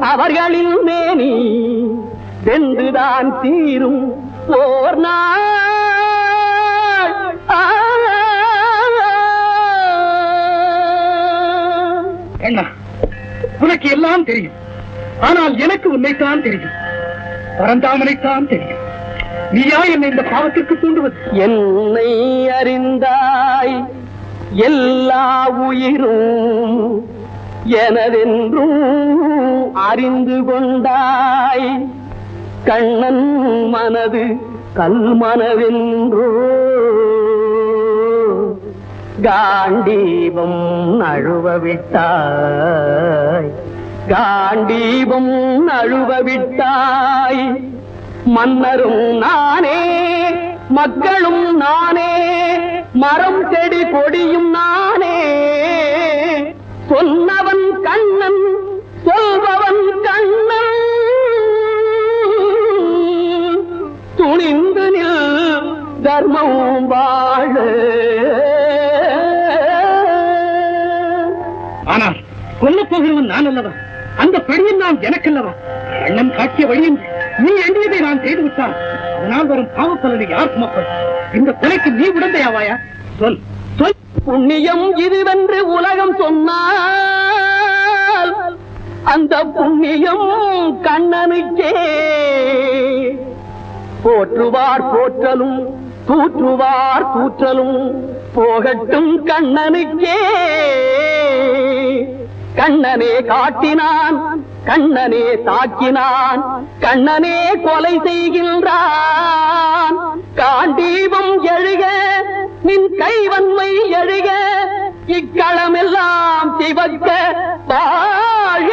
அவர்களின் மேனி வென்றுதான் தீரும் ஓர் நாள். அண்ணா உனக்கு எல்லாம் தெரியும். ஆனால் எனக்கு உன்னைத்தான் தெரியும். பரந்தாமனைத்தான் தெரியும். நீயா என்னை இந்த பாவத்திற்கு தூண்டுவது? என்னை அறிந்தாய் எல்லா உயிரும் எனதென்றும் அறிந்து கொண்டாய். கண்ணன் மனது கல்மனவென்றோ காண்டீபம் அழுவ விட்டாய் காண்டீபம் அழுவ விட்டாய் மன்னரும் நானே மக்களும் நானே மரம் செடி கொடியும் நானே. சொன்ன தர்மம் வாழ. ஆனால் கொல்லப் போகிறவன் நான் அல்லவா? அந்த படியும் நான் எனக்கல்லவா? அண்ணன் காட்டிய வழியும் நீ எண்ணியதை நான் செய்து விட்டான் அதனால் வரும் பாவப்பலனை யார் சுமப்பது? இந்த கொலைக்கு நீ உடந்தையாவாயா? சொல். சொல். புண்ணியம் இதுவென்று உலகம் சொன்னால் அந்த புண்ணியம் கண்ணனுக்கே. போற்றுவார் போற்றலும் தூற்றுவார் தூற்றலும் போகட்டும் கண்ணனுக்கே. கண்ணனே காட்டினான் கண்ணனே தாக்கினான் கண்ணனே கொலை செய்கின்றான். காண்டீபம் எழுக நின் கைவன்மை எழுக இக்களமெல்லாம் சிவக்க வாழ